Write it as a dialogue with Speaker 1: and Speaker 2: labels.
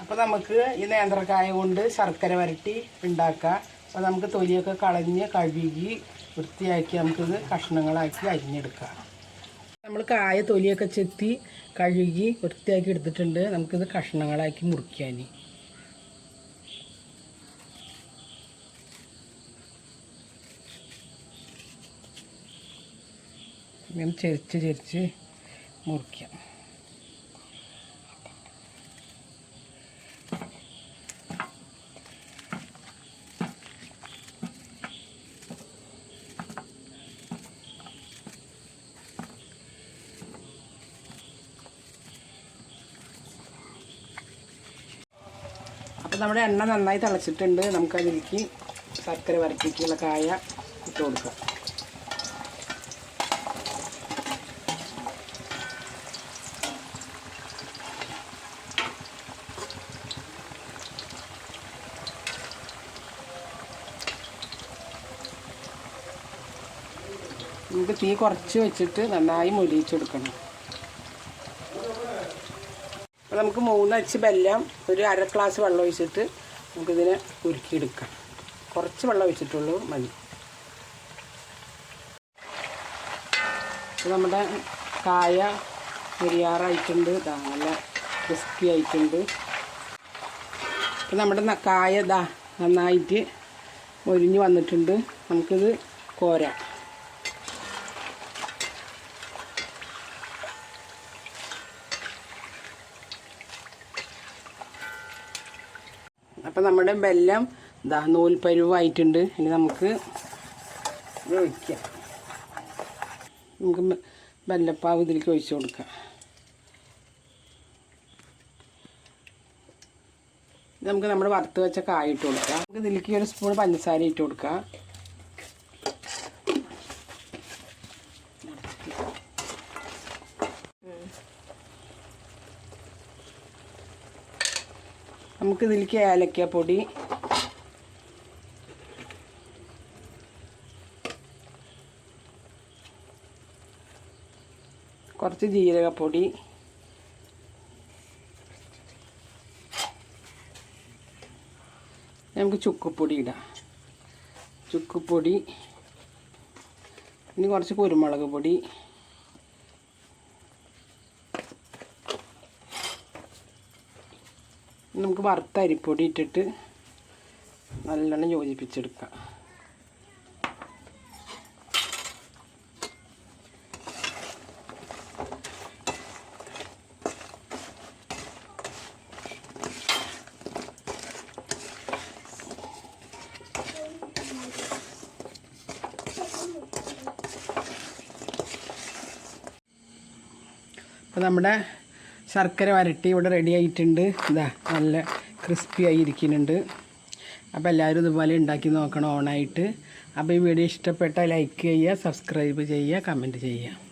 Speaker 1: അപ്പോൾ നമുക്ക് ഈ നേന്ത്രക്കായ കൊണ്ട് ശർക്കര വരട്ടി ഉണ്ടാക്കാം. അപ്പോൾ നമുക്ക് തൊലിയൊക്കെ കളഞ്ഞ് കഴുകി വൃത്തിയാക്കി നമുക്കിത് കഷ്ണങ്ങളാക്കി അരിഞ്ഞെടുക്കാം. നമ്മൾ കായ തൊലിയൊക്കെ ചെത്തി കഴുകി വൃത്തിയാക്കി എടുത്തിട്ടുണ്ട്. നമുക്കിത് കഷ്ണങ്ങളാക്കി മുറിക്കാൻ ചെരിച്ച് ചെരിച്ച് മുറിക്കാം. അപ്പോൾ നമ്മുടെ എണ്ണ നന്നായി തിളച്ചിട്ടുണ്ട്. നമുക്കതിലേക്ക് ശർക്കര വരട്ടിക്കുള്ള കായ ഇട്ട് കൊടുക്കാം. നമുക്ക് തീ കുറച്ച് വെച്ചിട്ട് നന്നായി മൊരിയിച്ചെടുക്കണം അപ്പോൾ നമുക്ക് മൂന്നച്ച് ബെല്ലം ഒരു അര ഗ്ലാസ് വെള്ളം ഒഴിച്ചിട്ട് നമുക്കിതിനെ ഉരുക്കിയെടുക്കാം. കുറച്ച് വെള്ളം ഒഴിച്ചിട്ടുള്ളൂ മതി. നമ്മുടെ കായ മുരിയാറായിട്ടുണ്ട് ഇതാ നല്ല ക്രിസ്പി ആയിട്ടുണ്ട്. അപ്പോൾ നമ്മുടെ കായ ഇതാ നന്നായിട്ട് മൊരിഞ്ഞ് വന്നിട്ടുണ്ട്. നമുക്കിത് കോരാം. അപ്പം നമ്മുടെ ബെല്ലം ഇതാ നൂൽപ്പരുവായിട്ടുണ്ട്. ഇനി നമുക്ക് ഒഴിക്കാം. നമുക്ക് ബെല്ലപ്പാവ് ഇതിലേക്ക് ഒഴിച്ചു കൊടുക്കാം. നമുക്ക് നമ്മൾ വറുത്ത് വെച്ച കായ ഇട്ട് കൊടുക്കാം. നമുക്ക് ഇതിലേക്ക് ഒരു സ്പൂൺ പഞ്ചസാര ഇട്ട് കൊടുക്കാം. നമുക്ക് ഇതിലേക്ക് ഏലക്കപ്പൊടി കുറച്ച് ജീരകപ്പൊടി. നമുക്ക് ചുക്കുപ്പൊടി ഇടാം. ചുക്കുപ്പൊടി ഇനി കുറച്ച് കുരുമുളക് പൊടി. നമുക്ക് വറുത്ത അരിപ്പൊടി ഇട്ടിട്ട് നല്ലോണം യോജിപ്പിച്ചെടുക്കാം. അപ്പോൾ നമ്മുടെ ശർക്കര വരട്ടി ഇവിടെ റെഡി ആയിട്ടുണ്ട്. ഇതാ നല്ല ക്രിസ്പി ആയി ഇരിക്കുന്നുണ്ട്. അപ്പോൾ എല്ലാവരും ഇതുപോലെ ഉണ്ടാക്കി നോക്കണം ഓണായിട്ട്. അപ്പോൾ ഈ വീഡിയോ ഇഷ്ടപ്പെട്ടാൽ ലൈക്ക് ചെയ്യുക സബ്സ്ക്രൈബ് ചെയ്യുക കമന്റ് ചെയ്യുക.